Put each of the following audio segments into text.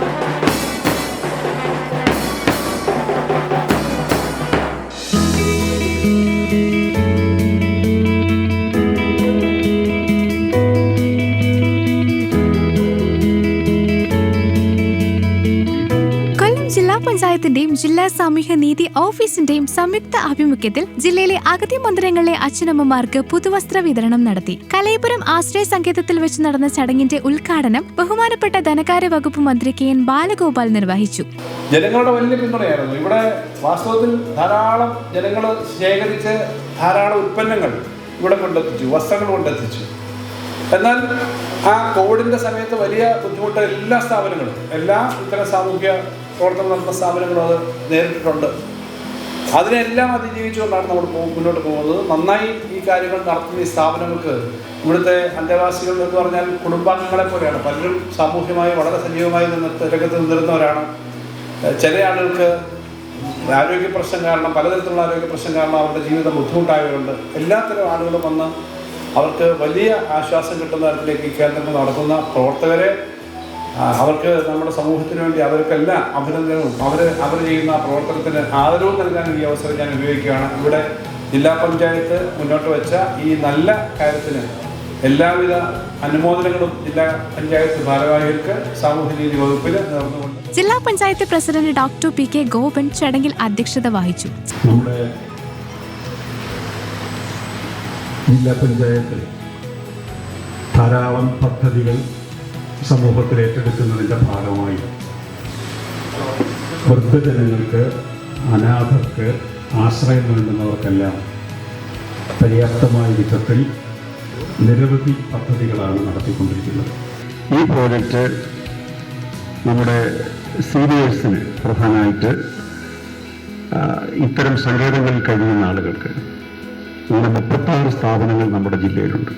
കൊല്ലം പഞ്ചായത്തിന്റെയും ജില്ലാ സാമൂഹ്യ നീതി ഓഫീസിന്റെയും സംയുക്ത ആഭിമുഖ്യത്തിൽ ജില്ലയിലെ അഗതി മന്ദിരങ്ങളിലെ അച്ഛനമ്മമാർക്ക് പുതുവസ്ത്ര വിതരണം നടത്തി. കലയപുരം ആശ്രയ സങ്കേതത്തിൽ വെച്ച് നടന്ന ചടങ്ങിന്റെ ഉദ്ഘാടനം ബഹുമാനപ്പെട്ട ധനകാര്യ വകുപ്പ് മന്ത്രി കെ എൻ ബാലഗോപാൽ നിർവഹിച്ചു. ജനങ്ങളുടെ വലിയ പിന്തുണയായിരുന്നു. ഇവിടെ വാസ്തവത്തിൽ ധാരാളം ജനങ്ങൾ ശേഖരിച്ച് ധാരാളം ഉൽപ്പന്നങ്ങൾ ഇവിടെ കൊണ്ടെത്തിച്ചു വസ്ത്രങ്ങൾ കൊണ്ടെത്തിച്ചു. എന്നാൽ ആ കോവിഡിന്റെ സമയത്ത് വലിയ ബുദ്ധിമുട്ട് എല്ലാ സ്ഥാപനങ്ങളും എല്ലാ ഇത്തരം സാമൂഹ്യ പ്രവർത്തനം നടത്തുന്ന സ്ഥാപനങ്ങളും അത് നേരിട്ടിട്ടുണ്ട്. അതിനെല്ലാം അതിജീവിച്ചുകൊണ്ടാണ് നമ്മൾ മുന്നോട്ട് പോകുന്നത്. നന്നായി ഈ കാര്യങ്ങൾ നടത്തുന്ന ഈ സ്ഥാപനങ്ങൾക്ക് ഇവിടുത്തെ അന്തേവാസികൾ എന്ന് പറഞ്ഞാൽ കുടുംബാംഗങ്ങളെ പോലെയാണ്. പലരും സാമൂഹ്യമായി വളരെ സജീവമായി നിന്ന് രംഗത്ത് നിന്നിരുന്നവരാണ്. ചില ആളുകൾക്ക് ആരോഗ്യ പ്രശ്നം കാരണം പലതരത്തിലുള്ള ആരോഗ്യ പ്രശ്നം കാരണം അവരുടെ ജീവിതം ബുദ്ധിമുട്ടായവരുണ്ട്. എല്ലാത്തരം ആളുകളും വന്ന് അവർക്ക് വലിയ ആശ്വാസം കിട്ടുന്ന തരത്തിലേക്ക് ഈ കേന്ദ്രങ്ങൾ നടത്തുന്ന പ്രവർത്തകരെ അവർക്ക് നമ്മുടെ സമൂഹത്തിന് വേണ്ടി അവർക്കെല്ലാം അഭിനന്ദനവും. അവർ അവർ ചെയ്യുന്ന പ്രവർത്തനത്തിന് ആദരവും നൽകാൻ ഈ അവസരം ഞാൻ ഉപയോഗിക്കുകയാണ്. ഇവിടെ ജില്ലാ പഞ്ചായത്ത് മുന്നോട്ട് വെച്ച ഈ നല്ല കാര്യത്തിന് എല്ലാവിധ അനുമോദനങ്ങളും ജില്ലാ പഞ്ചായത്ത് ഭാരവാഹികൾക്ക് സാമൂഹ്യനീതി വകുപ്പിൽ നേർന്നുകൊണ്ട് ജില്ലാ panchayat president doctor P K Gopan ചടങ്ങിൽ അധ്യക്ഷത വഹിച്ചു. നമ്മുടെ ജില്ലാ പഞ്ചായത്ത് ധാരാളം പദ്ധതികൾ സമൂഹത്തിൽ ഏറ്റെടുക്കുന്നതിന്റെ ഭാഗമായി. വൃദ്ധജനങ്ങൾക്ക് അനാഥർക്ക് ആശ്രയം വേണ്ടുന്നവർക്കെല്ലാം പര്യാപ്തമായ വിധത്തിൽ നിരവധി പദ്ധതികളാണ് നടത്തിക്കൊണ്ടിരിക്കുന്നത്. ഈ പ്രോജക്റ്റ് നമ്മുടെ സീനിയേഴ്സിന് പ്രധാനമായിട്ട് ഇത്തരം സങ്കേതങ്ങളിൽ കഴിയുന്ന ആളുകൾക്ക് അങ്ങനെ മുപ്പത്താറ് സ്ഥാപനങ്ങൾ നമ്മുടെ ജില്ലയിലുണ്ട്.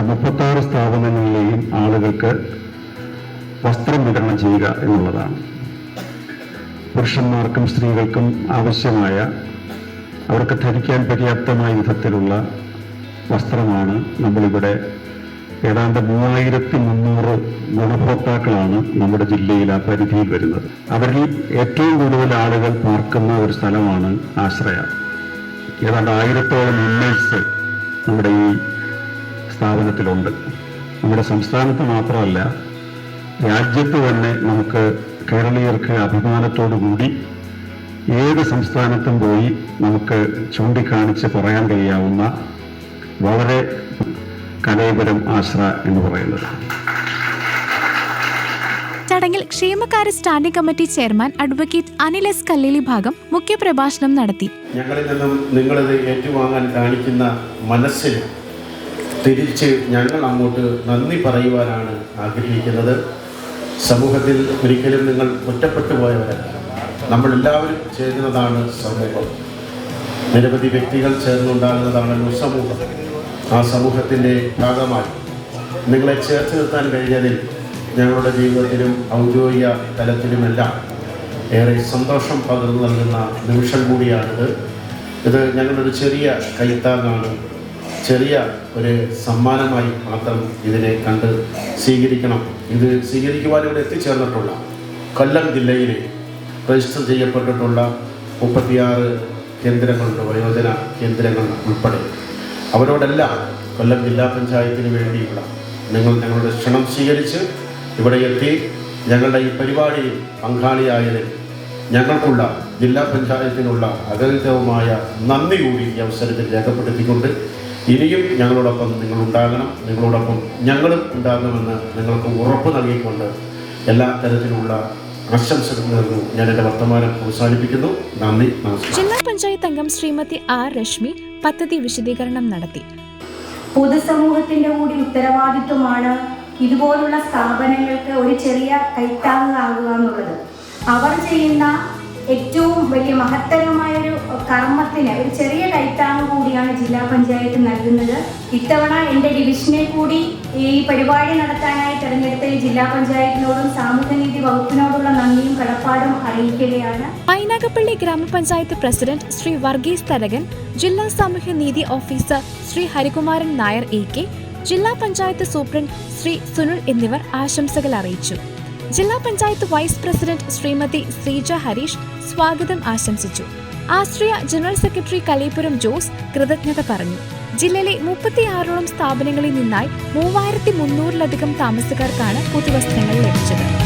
മുപ്പത്താറ് സ്ഥാപനങ്ങളിലെയും ആളുകൾക്ക് വസ്ത്രം വിതരണം ചെയ്യുക എന്നുള്ളതാണ്. പുരുഷന്മാർക്കും സ്ത്രീകൾക്കും ആവശ്യമായ അവർക്ക് ധരിക്കാൻ പര്യാപ്തമായ വിധത്തിലുള്ള വസ്ത്രമാണ് നമ്മളിവിടെ ഏതാണ്ട് മൂവായിരത്തി മുന്നൂറ് ഗുണഭോക്താക്കളാണ് നമ്മുടെ ജില്ലയിൽ ആ പരിധിയിൽ വരുന്നത്. അവരിൽ ഏറ്റവും കൂടുതൽ ആളുകൾ പാർക്കുന്ന ഒരു സ്ഥലമാണ് ആശ്രയ. ഏതാണ്ട് ആയിരത്തോളം ഇൻമേറ്റ്സ് നമ്മുടെ ഈ സ്ഥാപനത്തിലുണ്ട്. നമ്മുടെ സംസ്ഥാനത്ത് മാത്രമല്ല രാജ്യത്ത് തന്നെ നമുക്ക് കേരളീയർക്ക് അഭിമാനത്തോടു കൂടി ഏത് സംസ്ഥാനത്തും പോയി നമുക്ക് ചൂണ്ടിക്കാണിച്ച് പറയാൻ കഴിയാവുന്ന വളരെ കലയപരം ആശ്ര എന്ന് പറയുന്നത്. ചടങ്ങിൽ ക്ഷേമകാര്യ standing committee chairman advocate Anil S Kalleli ഭാഗം മുഖ്യപ്രഭാഷണം നടത്തി. ഞങ്ങളിൽ നിന്നും നിങ്ങളിത് ഏറ്റുവാങ്ങാൻ കാണിക്കുന്ന മനസ്സിന് തിരിച്ച് ഞങ്ങൾ അങ്ങോട്ട് നന്ദി പറയുവാനാണ് ആഗ്രഹിക്കുന്നത്. സമൂഹത്തിൽ ഒരിക്കലും നിങ്ങൾ ഒറ്റപ്പെട്ടു പോയവരല്ല. നമ്മളെല്ലാവരും ചേരുന്നതാണ് സമൂഹം. നിരവധി വ്യക്തികൾ ചേർന്നുണ്ടാകുന്നതാണല്ലോ സമൂഹം. ആ സമൂഹത്തിന്റെ ഭാഗമായി നിങ്ങളെ ചേർത്ത് നിർത്താൻ കഴിഞ്ഞതിൽ ഞങ്ങളുടെ ജീവിതത്തിലും ഔദ്യോഗിക തലത്തിലുമെല്ലാം ഏറെ സന്തോഷം പകർന്നു നൽകുന്ന നിമിഷം കൂടിയാണിത്. ഇത് ഞങ്ങളൊരു ചെറിയ കൈത്താങ്ങാണ്. ചെറിയ ഒരു സമ്മാനമായി മാത്രം ഇതിനെ കണ്ട് സ്വീകരിക്കണം. ഇത് സ്വീകരിക്കുവാൻ ഇവിടെ എത്തിച്ചേർന്നിട്ടുള്ള കൊല്ലം ജില്ലയിലെ രജിസ്റ്റർ ചെയ്യപ്പെട്ടിട്ടുള്ള മുപ്പത്തിയാറ് കേന്ദ്രങ്ങളുണ്ട് വയോജന കേന്ദ്രങ്ങൾ ഉൾപ്പെടെ. അവരോടെല്ലാം കൊല്ലം ജില്ലാ പഞ്ചായത്തിന് വേണ്ടിയുള്ള നിങ്ങൾ ഞങ്ങളുടെ ക്ഷണം സ്വീകരിച്ച് ഇവിടെ എത്തി ഞങ്ങളുടെ ഈ പരിപാടിയിൽ പങ്കാളിയായതിൽ ഞങ്ങൾക്കുള്ള ജില്ലാ പഞ്ചായത്തിനുള്ള അഗണിതവുമായ നന്ദി കൂടി ഈ അവസരത്തിൽ രേഖപ്പെടുത്തിക്കൊണ്ട് ഇനിയും ഞങ്ങളോടൊപ്പം നിങ്ങൾ ഉണ്ടാകണം നിങ്ങളോടൊപ്പം ഞങ്ങളും ഉണ്ടാകുമെന്ന് നിങ്ങൾക്ക് ഉറപ്പ് നൽകിക്കൊണ്ട് എല്ലാ തരത്തിലുള്ള ആശംസകൾ നേർന്നു. ഞാൻ എന്റെ വർത്തമാനം അവസാനിപ്പിക്കുന്നു. നന്ദി നമസ്കാരം. ജില്ലാ പഞ്ചായത്ത് അംഗം ശ്രീമതി ആർ രശ്മി പദ്ധതി വിശദീകരണം നടത്തി. പൊതുസമൂഹത്തിന്റെ കൂടി ഉത്തരവാദിത്വമാണ് ഇതുപോലുള്ള സ്ഥാപനങ്ങൾക്ക് ഒരു ചെറിയ കൈത്താങ്ങാകുക എന്നുള്ളത്. അവർ ചെയ്യുന്ന ഏറ്റവും വലിയ മഹത്തരമായ ഒരു കർമ്മത്തിന് ഒരു ചെറിയ കൈത്താങ് കൂടിയാണ് ജില്ലാ പഞ്ചായത്ത് നൽകുന്നത്. ഇത്തവണ എന്റെ ഡിവിഷനെ കൂടി ഈ പരിപാടി നടത്താനായി തെരഞ്ഞെടുത്ത ജില്ലാ പഞ്ചായത്തിനോടും സാമൂഹ്യനീതി വകുപ്പിനോടുള്ള നന്ദിയും കടപ്പാടും അറിയിക്കുകയാണ്. പൈനാഗപ്പള്ളി ഗ്രാമപഞ്ചായത്ത് പ്രസിഡന്റ് ശ്രീ വർഗീസ് തരകൻ ജില്ലാ സാമൂഹ്യനീതി officer Shri Harikumaran Nair A K ജില്ലാ പഞ്ചായത്ത് സൂപ്രണ്ട് ശ്രീ സുനിൽ എന്നിവർ ആശംസകൾ അറിയിച്ചു. ജില്ലാ പഞ്ചായത്ത് വൈസ് പ്രസിഡന്റ് ശ്രീമതി ശ്രീജ ഹരീഷ് സ്വാഗതം ആശംസിച്ചു. ആശ്രയ ജനറൽ സെക്രട്ടറി കലീപുരം ജോസ് കൃതജ്ഞത പറഞ്ഞു. ജില്ലയിലെ മുപ്പത്തിയാറോളം സ്ഥാപനങ്ങളിൽ നിന്നായി മൂവായിരത്തി മുന്നൂറിലധികം താമസക്കാർക്കാണ് പുതുവസ്ത്രങ്ങൾ ലഭിച്ചത്.